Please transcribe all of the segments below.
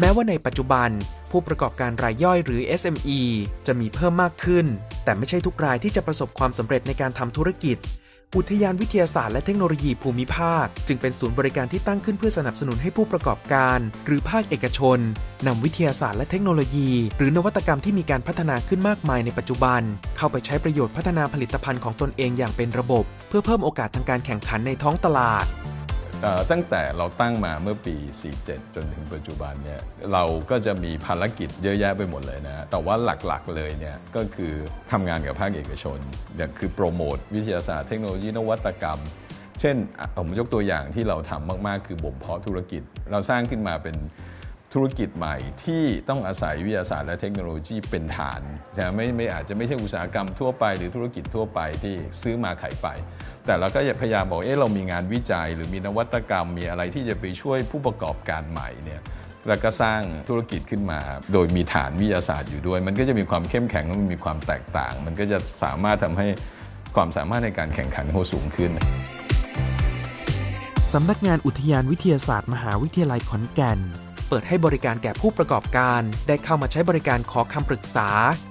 แม้ว่าในปัจจุบัน ผู้ประกอบการรายย่อยหรือ SME จะมีเพิ่มมากขึ้น แต่ไม่ใช่ทุกรายที่จะประสบความสำเร็จในการทำธุรกิจ อุทยานวิทยาศาสตร์และเทคโนโลยีภูมิภาค จึงเป็นศูนย์บริการที่ตั้งขึ้นเพื่อสนับสนุนให้ผู้ประกอบการ หรือภาคเอกชนนำวิทยาศาสตร์และเทคโนโลยี หรือนวัตกรรมที่มีการพัฒนาขึ้นมากมายในปัจจุบัน เข้าไปใช้ประโยชน์พัฒนาผลิตภัณฑ์ของตนเองอย่างเป็นระบบ เพื่อเพิ่มโอกาสทางการแข่งขันในท้องตลาด ตั้งแต่เราตั้งมาเมื่อปี 47 จนถึงปัจจุบันเนี่ยเราก็จะมีภารกิจเยอะแยะไปหมดเลยนะแต่ว่าหลักๆเลยเนี่ยก็คือทำงานกับภาคเอกชนอย่างคือโปรโมทวิทยาศาสตร์เทคโนโลยีนวัตกรรม เช่นผมยกตัวอย่างที่เราทำมากๆ คือบ่มเพาะธุรกิจ เราสร้างขึ้นมาเป็น ธุรกิจใหม่ที่ต้องอาศัยวิทยาศาสตร์และเทคโนโลยีเป็นฐานนะไม่ไม่อาจจะไม่ใช่อุตสาหกรรมทั่วไปหรือธุรกิจทั่วไปที่ซื้อมาขายไป แต่เราก็พยายามบอกเอ๊ะเรามีงานวิจัย หรือมีนวัตกรรมมีอะไรที่จะไปช่วยผู้ประกอบการใหม่เนี่ยแล้วก็สร้างธุรกิจขึ้นมา โดยมีฐานวิทยาศาสตร์อยู่ด้วย มันก็จะมีความเข้มแข็งและมันมีความแตกต่าง มันก็จะสามารถทำให้ความสามารถในการแข่งขันเขาสูงขึ้นสำนักงานอุทยานวิทยาศาสตร์ มหาวิทยาลัยขอนแก่น เปิดให้บริการแก่ผู้ประกอบการ ได้เข้ามาใช้บริการขอคำปรึกษา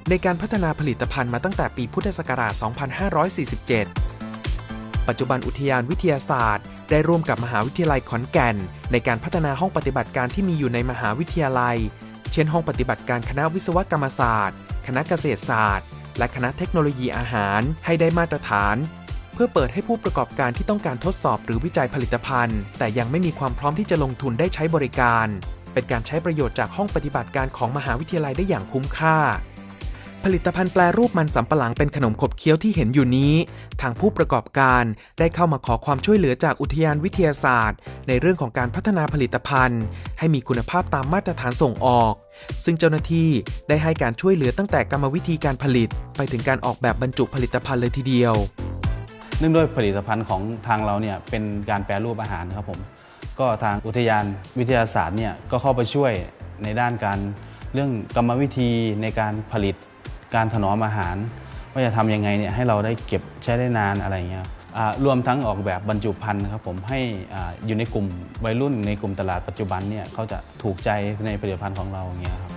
ในการพัฒนาผลิตภัณฑ์มาตั้งแต่ปีพุทธศักราช 2547 ปัจจุบันอุทยานวิทยาศาสตร์ ได้ร่วมกับมหาวิทยาลัยขอนแก่น ในการพัฒนาห้องปฏิบัติการที่มีอยู่ในมหาวิทยาลัย เช่นห้องปฏิบัติการคณะวิศวกรรมศาสตร์ คณะเกษตรศาสตร์ และคณะเทคโนโลยีอาหารให้ได้มาตรฐานเพื่อเปิดให้ผู้ประกอบการที่ต้องการทดสอบหรือวิจัยผลิตภัณฑ์ แต่ยังไม่มีความพร้อมที่จะลงทุนได้ใช้บริการ เป็นการใช้ประโยชน์จากห้องปฏิบัติการของมหาวิทยาลัยได้อย่างคุ้มค่า ผลิตภัณฑ์แปลรูปมันสำปะหลังเป็นขนมขบเคี้ยวที่เห็นอยู่นี้ ทางผู้ประกอบการได้เข้ามาขอความช่วยเหลือจากอุทยานวิทยาศาสตร์ ในเรื่องของการพัฒนาผลิตภัณฑ์ ให้มีคุณภาพตามมาตรฐานส่งออก ซึ่งเจ้าหน้าที่ได้ให้การช่วยเหลือตั้งแต่กรรมวิธีการผลิต ไปถึงการออกแบบบรรจุผลิตภัณฑ์เลยทีเดียว เนื่องด้วยผลิตภัณฑ์ของทางเราเนี่ยเป็นการแปรรูปอาหารครับผม ก็ทางอุทยานวิทยาศาสตร์เนี่ยก็เข้าไปช่วยในด้านการเรื่องกรรมวิธีในการผลิตการถนอมอาหาร ว่าจะทำยังไงเนี่ยให้เราได้เก็บใช้ได้นานอะไรเงี้ยรวมทั้งออกแบบบรรจุภัณฑ์ครับผมให้อาอยู่ในกลุ่มวัยรุ่นในกลุ่มตลาดปัจจุบันเนี่ยเขาจะถูกใจในผลิตภัณฑ์ของเราอย่างเงี้ยครับ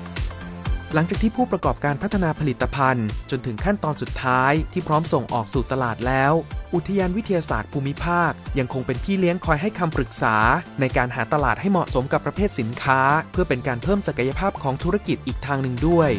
หลังจากที่ผู้ประกอบการพัฒนาผลิตภัณฑ์ จนถึงขั้นตอนสุดท้ายที่พร้อมส่งออกสู่ตลาดแล้ว อุทยานวิทยาศาสตร์ภูมิภาค ยังคงเป็นพี่เลี้ยงคอยให้คำปรึกษา ในการหาตลาดให้เหมาะสมกับประเภทสินค้า เพื่อเป็นการเพิ่มศักยภาพของธุรกิจอีกทางหนึ่งด้วย